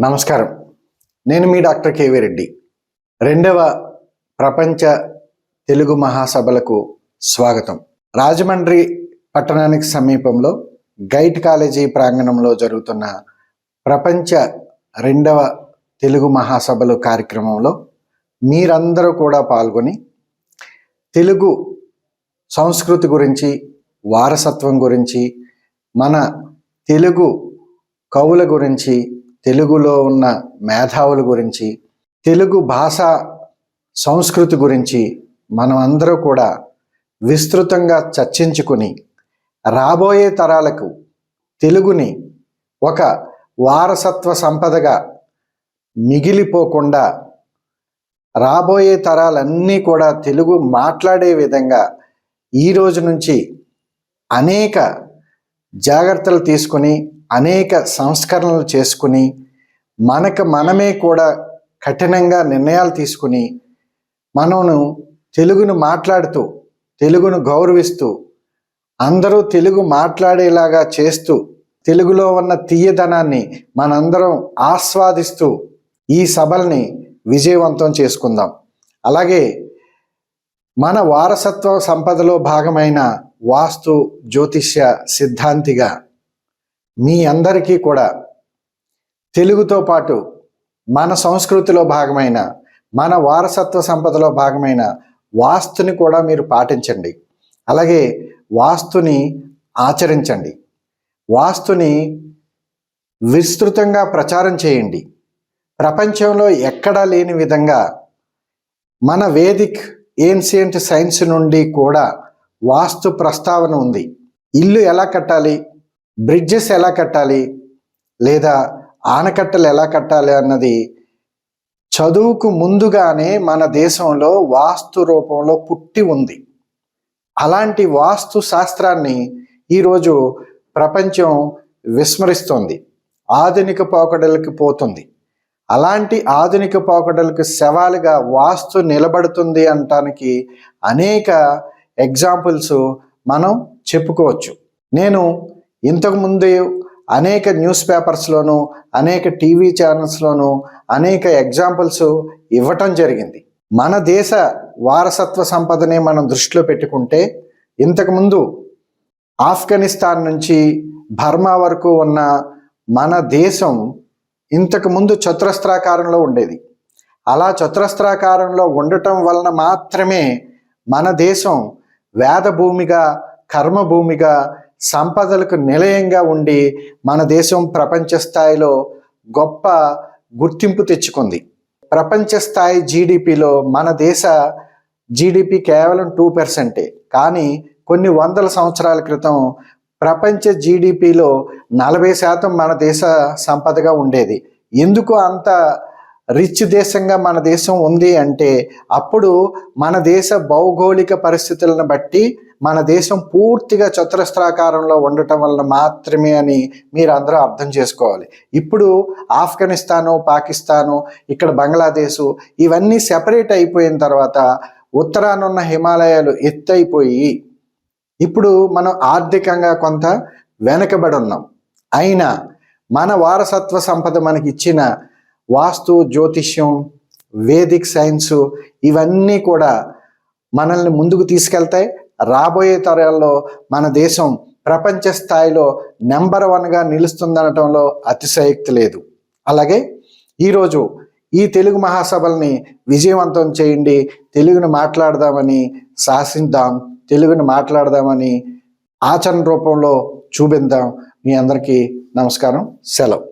నమస్కారం. నేను మీ doctor KV Reddy. రెండవ ప్రపంచ తెలుగు మహాసభలకు స్వాగతం. రాజమండ్రి పట్టణానికి సమీపంలో గైట్ కాలేజీ ప్రాంగణంలో జరుగుతున్న ప్రపంచ రెండవ తెలుగు మహాసభలు కార్యక్రమంలో మీరందరూ కూడా పాల్గొని తెలుగు సంస్కృతి గురించి వారసత్వం గురించి మన తెలుగు కవుల గురించి తెలుగులో ఉన్న మేధావుల గురించి తెలుగు భాష సంస్కృతి గురించి మనం అందరూ కూడా విస్తృతంగా చర్చించుకుని రాబోయే తరాలకు తెలుగుని ఒక వారసత్వ సంపదగా మిగిలిపోకుండా రాబోయే తరాలన్నీ కూడా తెలుగు మాట్లాడే విధంగా ఈ రోజు నుంచి అనేక జాగ్రత్తలు తీసుకుని అనేక సంస్కరణలు చేసుకుని మనకు మనమే కూడా కఠినంగా నిర్ణయాలు తీసుకుని మనను తెలుగును మాట్లాడుతూ తెలుగును గౌరవిస్తూ అందరూ తెలుగు మాట్లాడేలాగా చేస్తూ తెలుగులో ఉన్న తీయదనాన్ని మనందరం ఆస్వాదిస్తూ ఈ సభల్ని విజయవంతం చేసుకుందాం. అలాగే మన వారసత్వ సంపదలో భాగమైన వాస్తు జ్యోతిష్య సిద్ధాంతిగా మీ అందరికీ కూడా తెలుగుతో పాటు మన సంస్కృతిలో భాగమైన మన వారసత్వ సంపదలో భాగమైన వాస్తుని కూడా మీరు పాటించండి. అలాగే వాస్తుని ఆచరించండి. వాస్తుని విస్తృతంగా ప్రచారం చేయండి. ప్రపంచంలో ఎక్కడా లేని విధంగా మన వేదిక్ ఏన్షియంట్ సైన్స్ నుండి కూడా వాస్తు ప్రస్తావన ఉంది. ఇల్లు ఎలా కట్టాలి? బ్రిడ్జెస్ ఎలా కట్టాలి? లేదా ఆనకట్టలు ఎలా కట్టాలి అన్నది చదువుకు ముందుగానే మన దేశంలో వాస్తు రూపంలో పుట్టి ఉంది. అలాంటి వాస్తు శాస్త్రాన్ని ఈరోజు ప్రపంచం విస్మరిస్తోంది. ఆధునిక పోకడలకు పోతుంది. అలాంటి ఆధునిక పోకడలకు సవాలుగా వాస్తు నిలబడుతుంది అనటానికి అనేక ఎగ్జాంపుల్స్ మనం చెప్పుకోవచ్చు. నేను ఇంతకుముందు అనేక న్యూస్ పేపర్స్లోనూ అనేక టీవీ ఛానల్స్లోనూ అనేక ఎగ్జాంపుల్స్ ఇవ్వటం జరిగింది. మన దేశ వారసత్వ సంపదనే మనం దృష్టిలో పెట్టుకుంటే ఇంతకుముందు ఆఫ్ఘనిస్తాన్ నుంచి బర్మా వరకు ఉన్న మన దేశం ఇంతకుముందు చతురస్రాకారంలో ఉండేది. అలా చతురస్రాకారంలో ఉండటం వలన మాత్రమే మన దేశం వేద భూమిగా కర్మభూమిగా సంపదలకు నిలయంగా ఉండి మన దేశం ప్రపంచ స్థాయిలో గొప్ప గుర్తింపు తెచ్చుకుంది. ప్రపంచ స్థాయి జీడిపిలో మన దేశ జీడిపి కేవలం టూ పర్సెంటే. కానీ కొన్ని వందల సంవత్సరాల క్రితం ప్రపంచ జీడిపిలో నలభై శాతం మన దేశ సంపదగా ఉండేది. ఎందుకు అంత రిచ్ దేశంగా మన దేశం ఉంది అంటే అప్పుడు మన దేశ భౌగోళిక పరిస్థితులను బట్టి మన దేశం పూర్తిగా చతురస్రాకారంలో ఉండటం వలన మాత్రమే అని మీరు అందరూ అర్థం చేసుకోవాలి. ఇప్పుడు ఆఫ్ఘనిస్తాను పాకిస్తాను ఇక్కడ బంగ్లాదేశ్ ఇవన్నీ సెపరేట్ అయిపోయిన తర్వాత ఉత్తరానున్న హిమాలయాలు ఎత్తైపోయి ఇప్పుడు మనం ఆర్థికంగా కొంత వెనకబడి ఉన్నాం అయినా మన వారసత్వ సంపద మనకి ఇచ్చిన వాస్తు జ్యోతిష్యం వేదిక్ సైన్సు ఇవన్నీ కూడా మనల్ని ముందుకు తీసుకెళ్తాయి. రాబోయే తరాల్లో మన దేశం ప్రపంచ స్థాయిలో నెంబర్ వన్గా నిలుస్తుందనటంలో అతిశయక్తి లేదు. అలాగే ఈరోజు ఈ తెలుగు మహాసభల్ని విజయవంతం చేయండి తెలుగును మాట్లాడదామని శాసిద్దాం తెలుగును మాట్లాడదామని ఆచరణ రూపంలో చూపిద్దాం. మీ అందరికీ నమస్కారం సెలవు.